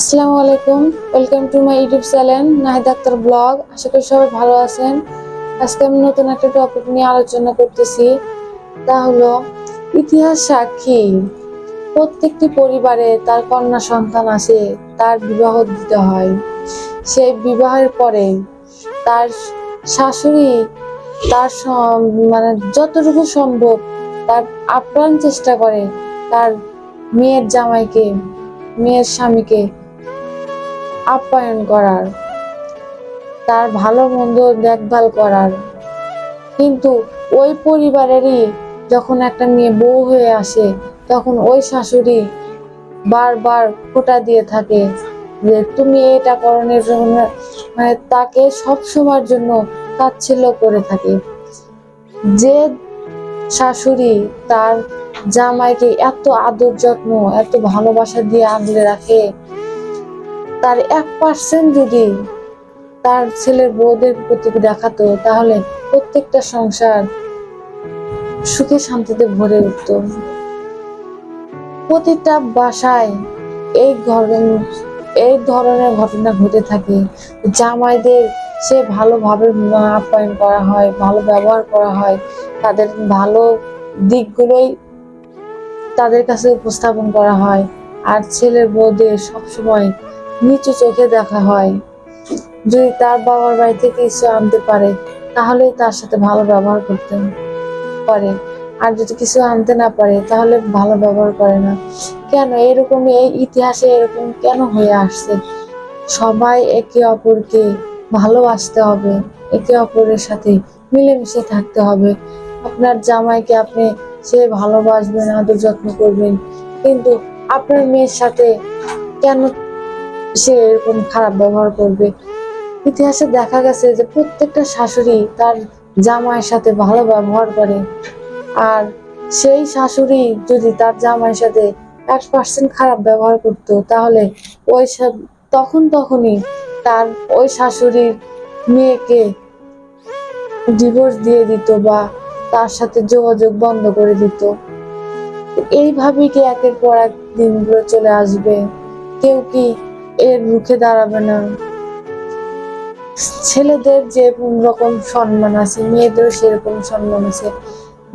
আসসালামু আলাইকুম। Welcome to my YouTube channel Nahid Akter blog আশা করি সবাই ভালো আছেন। আজকে আমি নতুন একটা টপিক নিয়ে আলোচনা করতেছি। তা হলো, ইতিহাস সাক্ষী। প্রত্যেকটি পরিবারে তার কন্যা সন্তান আছে, তার বিবাহ দিতে হয়। সেই বিবাহের পরে তার শাশুড়ি তার মানে যতটুকু সম্ভব তার আপ্রাণ চেষ্টা করে তার মেয়ের জামাইকে, মেয়ের স্বামীকে। আপ্যায়ন করার, তার ভালো মন্দ দেখভাল করার। কিন্তু ওই পরিবারেরই যখন একটা মেয়ে বউ হয়ে আসে, তখন ওই শাশুড়ি বারবার খোটা দিয়ে থাকে যে, তুমি এটা করণের জন্য মানে তাকে সব সময়ের জন্য তাচ্ছিল্য করে থাকে। যে শাশুড়ি তার জামাইকে এত আদর যত্ন, এত ভালোবাসা দিয়ে আগলে রাখে তার এক পার্সেন্ট যদি তার ছেলের বউদের প্রতি দেখাতো, তাহলে প্রত্যেকটা সংসার সুখে শান্তিতে ভরে উঠত। প্রতিটা বাসায় এই ঘটনা এই ধরনের ঘটনা ঘটে থাকে। জামাইদের সে ভালোভাবে আপ্যায়ন করা হয়, ভালো ব্যবহার করা হয়, তাদের ভালো দিকগুলোই তাদের কাছে উপস্থাপন করা হয়। আর ছেলের বউদের সবসময় নিচু চোখে দেখা হয়। যদি তার বাবার বাড়ি থেকে কিছু আনতে পারে তাহলে তার সাথে ভালো ব্যবহার করতে পারে। আর যদি কিছু আনতে না পারে, তাহলে ভালো ব্যবহার করে না। কেন? এরকম এই ইতিহাসে এরকম কেন হয়ে আসছে? সবাই একে অপরকে ভালোবাসতে হবে, একে অপরের সাথে মিলেমিশে থাকতে হবে। আপনার জামাইকে আপনি সে ভালোবাসবেন, আদর যত্ন করবেন, কিন্তু আপনার মেয়ের সাথে কেন সে এরকম খারাপ ব্যবহার করবে। ইতিহাসে দেখা গেছে যে প্রত্যেকটা শাশুড়ি তার জামাইয়ের সাথে ভালো ব্যবহার করে। আর সেই শাশুড়ি যদি তার জামাইয়ের সাথে এক পার্সেন্ট খারাপ ব্যবহার করতো, তাহলে ওই তখন তখনই তার ওই শাশুড়ির মেয়েকে ডিভোর্স দিয়ে দিত বা তার সাথে যোগাযোগ বন্ধ করে দিত। এইভাবেই কি একের পর এক দিনগুলো চলে আসবে? কেউ কি এর রুখে দাঁড়াবে না। ছেলেদের যে রকম সম্মান আছে, মেয়েদেরও সেরকম সম্মান আছে।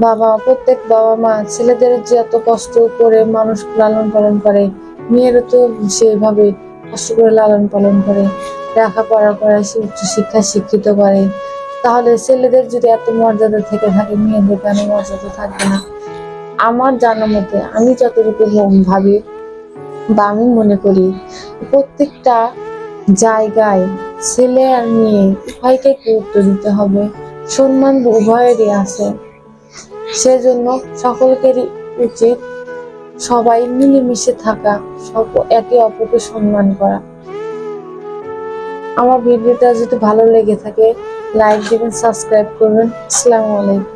বাবা, প্রত্যেক বাবা মা ছেলেদের যে এত কষ্ট করে মানুষ লালন পালন করে, মেয়েরও তো সেভাবে কষ্ট করে লালন পালন করে, লেখাপড়া করে সে উচ্চশিক্ষায় শিক্ষিত করে। তাহলে ছেলেদের যদি এত মর্যাদা থেকে থাকে, মেয়েদের কেন মর্যাদা থাকবে না? আমার জানা মতে, আমি যতটুকু ভাবি বা আমি মনে করি। প্রত্যেকটা জায়গায় ছেলে আর মেয়ে উভয়কে গুরুত্ব দিতে হবে। সম্মান উভয়েরই আছে। সেজন্য সকলকেরই উচিত সবাই মিলেমিশে থাকা, সব একে অপরকে সম্মান করা। আমার ভিডিওটা যদি ভালো লেগে থাকে লাইক দিবেন সাবস্ক্রাইব করবেন। আসসালামু আলাইকুম।